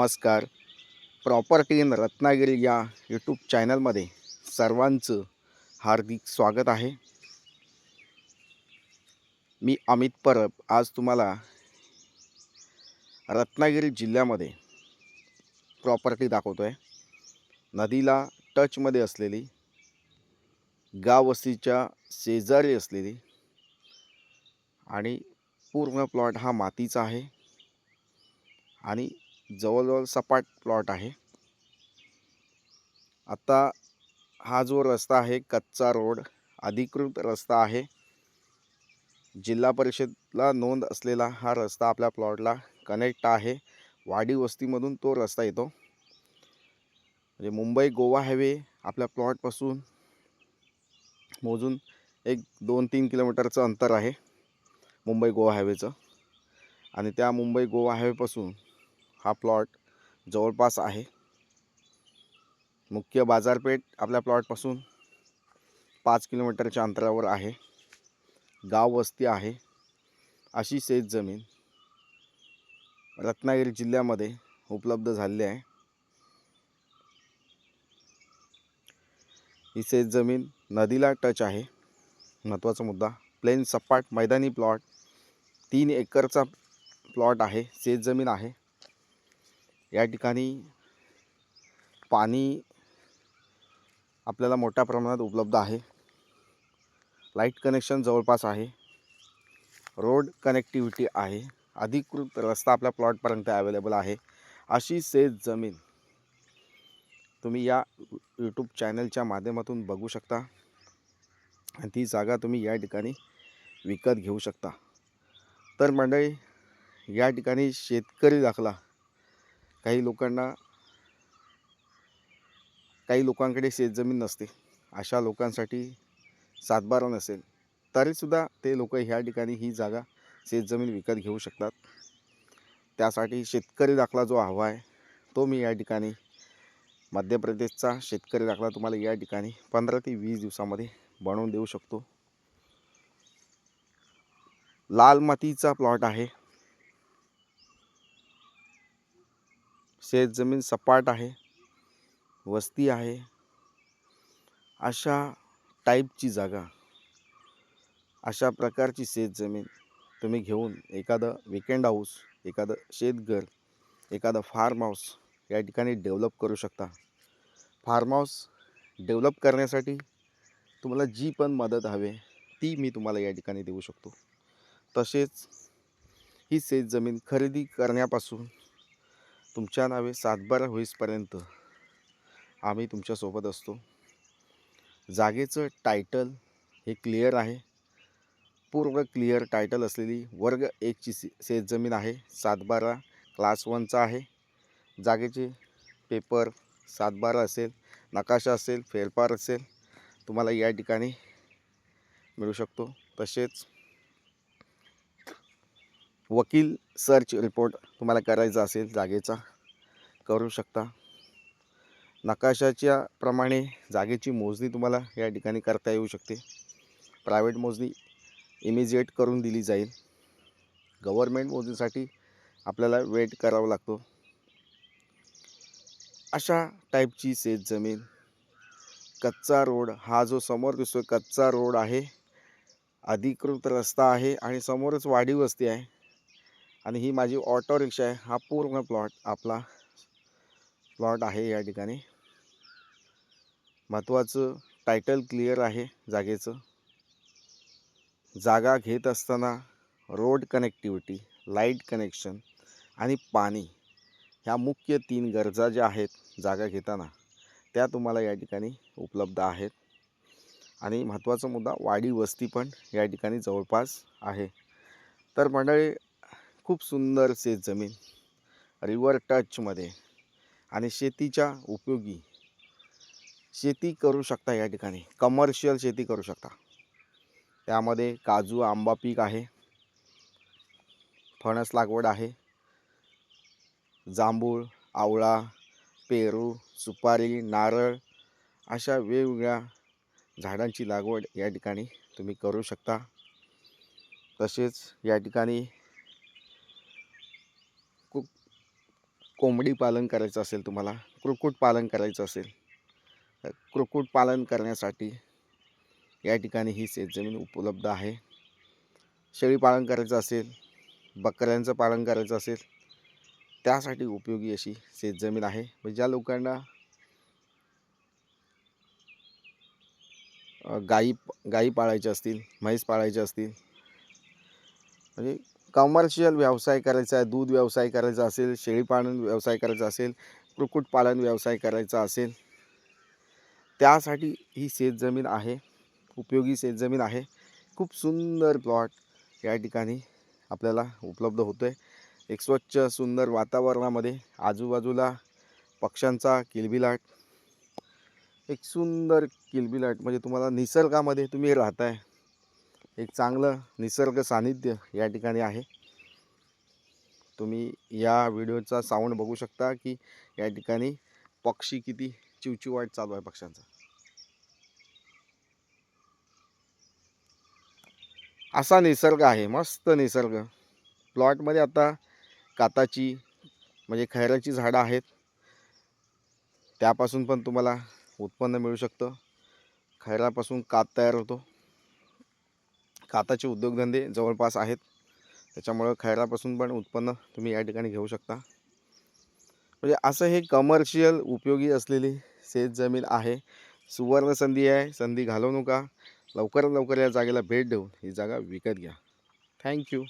नमस्कार. Property in Ratnagiri या YouTube चॅनलमध्ये सर्वांचं हार्दिक स्वागत आहे. मी अमित परब. आज तुम्हाला रत्नागिरी जिल्ह्यामध्ये प्रॉपर्टी दाखवतो आहे नदीला टचमध्ये असलेली गावस्तीच्या शेजारी असलेली आणि पूर्ण प्लॉट हा मातीचा आहे. आणि जवळजवळ सपाट प्लॉट आहे. आता हा जो रस्ता आहे कच्चा रोड अधिकृत रस्ता आहे. जिल्हा परिषदला नोंद असलेला हा रस्ता आपल्या प्लॉटला कनेक्ट आहे. वाडी वस्तीमधून तो रस्ता येतो. म्हणजे मुंबई गोवा हायवे आपल्या प्लॉटपासून मोजून एक दोन तीन किलोमीटरचं अंतर आहे मुंबई गोवा हायवेचं आणि त्या मुंबई गोवा हायवेपासून हा प्लॉट जवळपास आहे. मुख्य बाजारपेठ आपल्या प्लॉटपासून पाच किलोमीटरच्या अंतरावर आहे. गाव वस्ती आहे. अशी शेत जमीन रत्नागिरी जिल्ह्यामध्ये उपलब्ध झालेली आहे. ही शेत जमीन नदीला टच आहे. महत्त्वाचा मुद्दा प्लेन सपाट मैदानी प्लॉट तीन एकरचा प्लॉट आहे. शेत जमीन आहे. या ठिकाणी पाणी आपल्याला मोठ्या प्रमाणात उपलब्ध आहे. लाइट कनेक्शन जवळपास आहे. रोड कनेक्टिव्हिटी आहे. अधिकृत रस्ता आपल्या प्लॉटपर्यंत अवेलेबल आहे. अशी सेज जमीन तुम्ही या यूट्यूब चॅनलच्या माध्यमातून बघू शकता. आणि ती जागा तुम्ही या ठिकाणी विकत घेऊ शकता. तर मंडळी या ठिकाणी शेतकरी दाखला काही लोकांना काही लोकांकडे शेतजमीन नसते. अशा लोकांसाठी सातबारा नसेल तरीसुद्धा ते लोक ह्या ठिकाणी ही जागा शेतजमीन विकत घेऊ शकतात. त्यासाठी शेतकरी दाखला जो हवा आहे तो मी या ठिकाणी मध्य प्रदेशचा शेतकरी दाखला तुम्हाला या ठिकाणी पंधरा ते वीस दिवसामध्ये बनवून देऊ शकतो. लाल मातीचा प्लॉट आहे. शेतजमीन सपाट आहे वस्ती आहे अशा टाईपची जागा अशा प्रकारची शेतजमीन तुम्ही घेऊन एखादं विकेंड हाऊस एखादं शेतघर एखादं फार्म हाऊस या ठिकाणी डेव्हलप करू शकता. फार्म हाऊस डेव्हलप करण्यासाठी तुम्हाला जी पण मदत हवे ती मी तुम्हाला या ठिकाणी देऊ शकतो. तसेच ही शेतजमीन खरेदी करण्यापासून तुमच्या नावे सातबारा होईसपर्यंत आम्ही तुमच्यासोबत असतो. जागेचं टायटल हे क्लिअर आहे. पूर्ण क्लिअर टायटल असलेली वर्ग एकची से शेतजमीन आहे. सातबारा क्लास वनचा आहे. जागेचे पेपर सातबारा असेल नकाशा असेल फेरफार असेल तुम्हाला या ठिकाणी मिळू शकतो. तसेच वकील सर्च रिपोर्ट तुम्हाला करायचा असेल जागेचा करू शकता. नकाशाच्या प्रमाणे जागेची मोजणी तुम्हाला या ठिकाणी करता येऊ शकते. प्रायव्हेट मोजणी इमिजिएट करून दिली जाईल. गव्हर्मेंट मोजणीसाठी आपल्याला वेट करावा लागतो. अशा टाईपची शेतजमीन कच्चा रोड हा जो समोर दिसतो कच्चा रोड आहे अधिकृत रस्ता आहे आणि समोरच वाढीव वस्ती आहे. आणि ही माझी ऑटो रिक्षा आहे. हा पूर्ण प्लॉट आपला प्लॉट आहे या ठिकाणी. महत्त्वाचं टायटल क्लिअर आहे जागेचं. जागा घेत असताना रोड कनेक्टिव्हिटी लाइट कनेक्शन आणि पाणी ह्या मुख्य तीन गरजा ज्या आहेत जागा घेताना त्या तुम्हाला या ठिकाणी उपलब्ध आहेत. आणि महत्त्वाचा मुद्दा वाडी वस्ती पण या ठिकाणी जवळपास आहे. तर मंडळी खूप सुंदर शेत जमीन रिवर टचमध्ये आणि शेतीच्या उपयोगी. शेती करू शकता या ठिकाणी. कमर्शियल शेती करू शकता. त्यामध्ये काजू आंबा पीक आहे. फणस लागवड आहे. जांभूळ आवळा पेरू सुपारी नारळ अशा वेगवेगळ्या झाडांची लागवड या ठिकाणी तुम्ही करू शकता. तसेच या ठिकाणी कोंबडी पालन करायचं असेल तुम्हाला कुक्कुट पालन करायचं असेल तर कुक्कुट पालन करण्यासाठी या ठिकाणी ही शेतजमीन उपलब्ध आहे. शेळी पालन करायचं असेल बकऱ्यांचं पालन करायचं असेल त्यासाठी उपयोगी अशी शेतजमीन आहे. म्हणजे ज्या लोकांना गाई गाई पाळायच्या असतील म्हैस पाळायच्या असतील म्हणजे कमर्शियल व्यवसाय करायचा आहे दूध व्यवसाय करायचा असेल शेळीपालन व्यवसाय करायचा असेल कुक्कुटपालन व्यवसाय करायचा असेल त्यासाठी ही शेतजमीन आहे उपयोगी शेतजमीन आहे. खूप सुंदर प्लॉट या ठिकाणी आपल्याला उपलब्ध होतो आहे एक स्वच्छ सुंदर वातावरणामध्ये आजूबाजूला पक्ष्यांचा किलबिलाट एक सुंदर किलबिलाट म्हणजे तुम्हाला निसर्गामध्ये तुम्ही राहताय. एक चांगलं निसर्ग सानिध्य या ठिकाणी आहे. तुम्ही या व्हिडिओचा साऊंड बघू शकता की या ठिकाणी पक्षी किती चिवचिवाट चालू आहे पक्ष्यांचा. असा निसर्ग आहे मस्त निसर्ग. प्लॉटमध्ये आता काताची म्हणजे खैराची झाडं आहेत. त्यापासून पण तुम्हाला उत्पन्न मिळू शकतं. खैरापासून कात तयार होतो. काताचे उद्योगधंदे जवळपास आहेत. त्याच्यामुळं खैरापासून पण उत्पन्न तुम्ही या ठिकाणी घेऊ शकता. म्हणजे असं हे कमर्शियल उपयोगी असलेली शेतजमीन आहे. सुवर्ण संधी आहे. संधी घालवू नका. लवकरात लवकर या जागेला भेट देऊन ही जागा विकत घ्या. थँक्यू